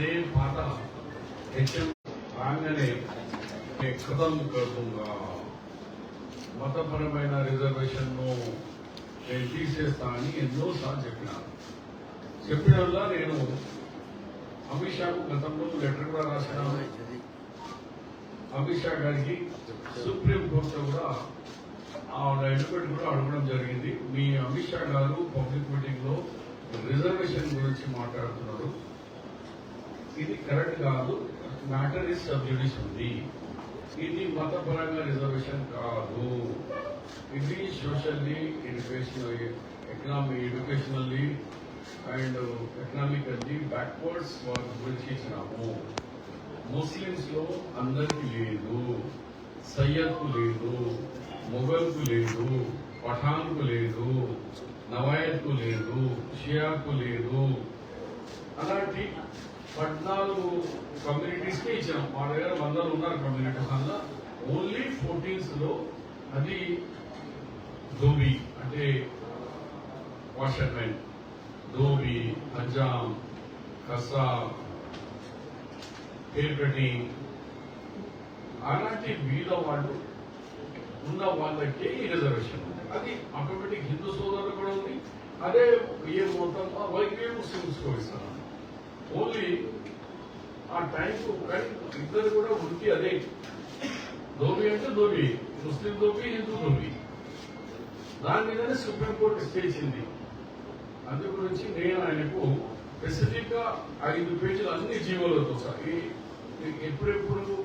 అదే పాట. హెచ్ఎం రాగానే కథం కడుతుందా మతపరమైన రిజర్వేషన్ను నేను తీసేస్తా అని ఎన్నోసార్లు చెప్పినాను చెప్పినల్లా నేను అమిత్ షాకు గతంలో లెటర్ కూడా రాసినాను అమిత్ షా గారికి సుప్రీంకోర్టులో కూడా ఆ అడ్వకేట్ కూడా అడగడం జరిగింది. మీ అమిత్ షా గారు పబ్లిక్ మీటింగ్లో రిజర్వేషన్ గురించి మాట్లాడుతున్నారు. ఇది కరెక్ట్ కాదు. మ్యాటర్ ఇస్ సబ్జుడిస్ ఉంది. ఇది మతపరంగా రిజర్వేషన్ కాదు. ఇది socially education economy educationally and economically backwards వాళ్ళ గురించి ఇచ్చినాము. ముస్లిమ్స్లో అందరికి లేదు. సయ్యద్కు లేదు. మొఘల్కు లేదు. పఠాన్కు లేదు. నవాయత్కు లేదు. షియాకు లేదు. అలాంటి పద్నాలుగు కమ్యూనిటీస్కి ఇచ్చాం. మా దగ్గర వందలు ఉన్నారు కమ్యూనిటీస్ అందులో ఓన్లీ ఫోర్టీన్స్లో అది ధోబి అంటే వాషర్మెన్ ధోబి హజాం కసా హెయిర్ అలాంటి వీళ్ళ వాళ్ళు ఉన్న వాళ్ళకే ఈ రిజర్వేషన్ ఉంది. అది ఆటోమేటిక్ హిందూ సోదరులు కూడా ఉంది. అదే ఏ మొత్తం వైద్య ముస్లిమ్స్ ఇస్తాను ఓన్లీ ఆ టైంకు ఇద్దరు కూడా వృత్తి అదే. ధోబి అంటే ధోబి ముస్లిం ధోబి హిందూ ధోబి. దాని మీదనే సుప్రీంకోర్టు స్టే ఇచ్చింది అందు గురించి నేను ఆయనకు స్పెసిఫిక్గా ఐదు పేజీలు అన్ని జీవోలతో సహా ఈ- ఈ- ఎప్పుడెప్పుడు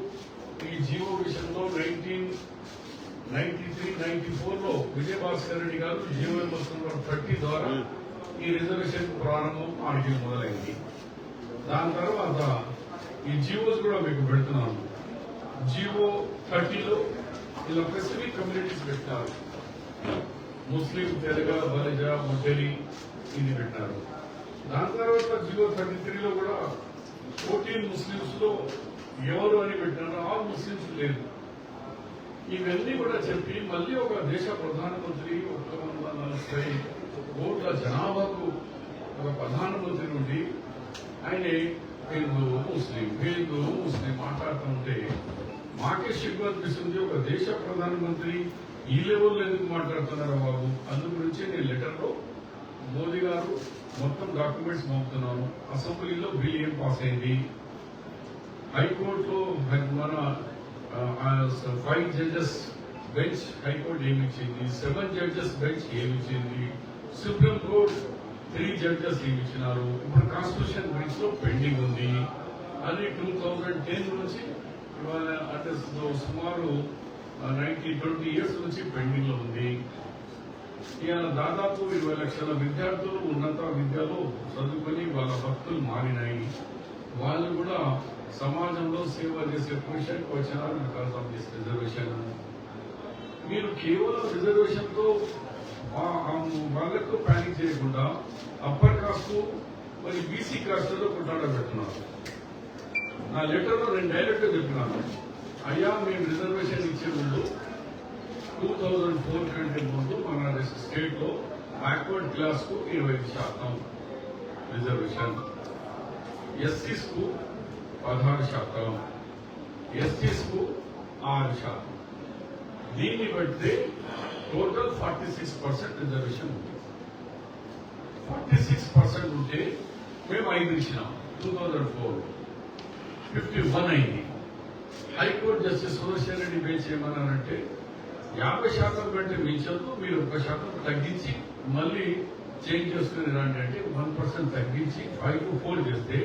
ఈ జీవో విషయంలో నైన్టీన్ నైన్టీ త్రీ నైన్టీ ఫోర్లో విజయభాస్కర్ రెడ్డి గారు జీవో థర్టీ ద్వారా ఈ రిజర్వేషన్ ప్రారంభం ఆడికి మొదలైంది. దాని తర్వాత ఈ జియోస్ కూడా మీకు పెడుతున్నాను జియో థర్టీలో ఇలా స్పెసిఫిక్ కమ్యూనిటీస్ పెట్టారు. ముస్లిం తెలగ బలిజ ముఠలి ఇది పెట్టారు. దాని తర్వాత జియో థర్టీ త్రీలో కూడా ఫోర్టీన్ ముస్లింస్లో ఎవరు అని పెట్టినారు ఆ ముస్లింస్ లేదు ఇవన్నీ కూడా చెప్పి మళ్ళీ ఒక దేశ ప్రధానమంత్రి ఒక వంద నలభై కోట్ల జనాభాకు ఒక ప్రధానమంత్రి నుండి ఆయన హిందూ ముస్లిం హిందూ ముస్లిం మాట్లాడుతుంటే మాకే సిగ్గు అనిపిస్తుంది. ఒక దేశ ప్రధానమంత్రి ఈ లెవెల్లో ఎందుకు మాట్లాడుతున్నారా బాబు? అందు గురించి నేను లెటర్లో మోదీ గారు మొత్తం డాక్యుమెంట్స్ పంపుతున్నాను అసెంబ్లీలో బిల్ ఏం పాస్ అయింది? హైకోర్టులో మన five judges bench high court ఏమిచ్చింది? Seven judges bench ఏమిచ్చింది? సుప్రీం కోర్టు త్రీ జడ్జెస్ ఏమిచ్చినారు ఇప్పుడు కాన్స్టిట్యూషన్ బెంచ్లో పెండింగ్ ఉంది. అది టూ థౌజండ్ టెన్ నుంచి ఇవాళ అంటే సుమారు నైన్టీ ట్వంటీ ఇయర్స్ నుంచి పెండింగ్లో ఉంది. ఇవాళ దాదాపు ఇరవై లక్షల విద్యార్థులు ఉన్నత విద్యలో చదువుకొని వాళ్ళ భక్తులు మారినాయి. వాళ్ళు కూడా సమాజంలో సేవ చేసే పొజిషన్కి వచ్చినారు బికాస్ ఆఫ్ దిస్ రిజర్వేషన్ మీరు కేవలం రిజర్వేషన్తో వాళ్ళకు ప్యానిక్ చేయకుండా అప్పర్ కాస్ట్ మరి బీసీ కాస్ట్ కొట్లాడ కొట్లాడబెడుతున్నారు నా లెటర్లో నేను డైరెక్ట్గా చెప్తున్నాను అయ్యా మేము రిజర్వేషన్ ఇచ్చే ముందు టూ థౌజండ్ ఫోర్ కంటే ముందు మన స్టేట్లో బ్యాక్వర్డ్ క్లాస్కు ఇరవై శాతం రిజర్వేషన్ ఎస్సీస్కు పదహారు శాతం. ఎస్టీస్కు ఆరు శాతం. దీన్ని బట్టి total forty six percent reservation ఉంది. ఫార్టీ సిక్స్ పర్సెంట్ ఉంటే మేము ఐదు ఇచ్చినాం. Two thousand four fifty one అయింది. High court justice Sudarshan Reddy bench ఏమన్నారంటే యాభై శాతం కంటే మించదు మీరు ఒక శాతం తగ్గించి మళ్ళీ చేంజ్ చేసుకుని రండి అంటే వన్ పర్సెంట్ తగ్గించి ఫైవ్ టు ఫోర్ చేస్తే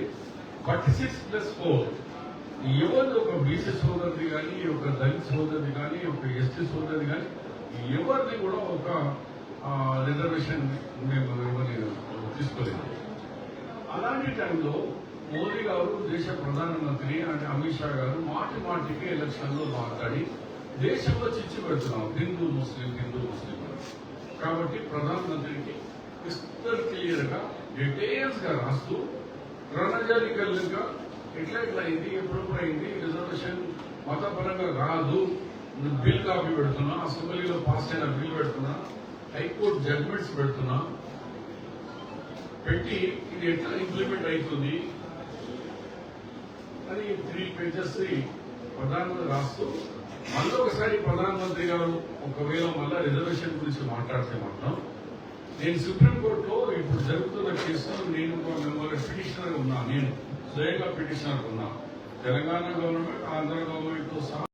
ఫార్టీ సిక్స్ ప్లస్ ఫోర్ ఎవరు ఒక బీసీ సోదరుది కానీ ఒక దళిత సోదరుది కానీ ఒక ఎస్టీ సోదరుది కానీ ఎవరిని కూడా ఒక రిజర్వేషన్ మేము ఎవరిని తీసుకోలేదు. అలాంటి టైంలో మోదీ గారు దేశ ప్రధానమంత్రి అంటే అమిత్ షా గారు మాటి మాటికి ఎలక్షన్లో మాట్లాడి దేశంలో చిచ్చి పెడుతున్నాం హిందూ ముస్లిం హిందూ ముస్లిం కాబట్టి ప్రధానమంత్రికి క్రిస్టల్ క్లియర్గా డీటెయిల్స్గా రాస్తూ రణజాలికల్గా ఎట్లా ఎట్లా అయింది ఎప్పుడెప్పుడు అయింది రిజర్వేషన్ మతపరంగా కాదు బిల్ కాపీ పెడుతున్నా అసెంబ్లీలో పాస్ అయిన బిల్ పెడుతున్నా హైకోర్టు జడ్మెంట్స్ పెడుతున్నా. పెట్టి ఇది ఎట్లా ఇంప్లిమెంట్ అవుతుంది? అని త్రీ పేజెస్ ప్రధానమంత్రి రాస్తూ మళ్ళీ ఒకసారి ప్రధానమంత్రి గారు ఒకవేళ మళ్ళా రిజర్వేషన్ గురించి మాట్లాడితే మాత్రం నేను సుప్రీంకోర్టులో ఇప్పుడు జరుగుతున్న కేసులో నేను ఒక మిమ్మల్ని పిటిషనర్ ఉన్నా నేను స్వయంగా పిటిషనర్ ఉన్నా. తెలంగాణ గవర్నమెంట్ ఆంధ్ర గవర్నమెంట్తో సహా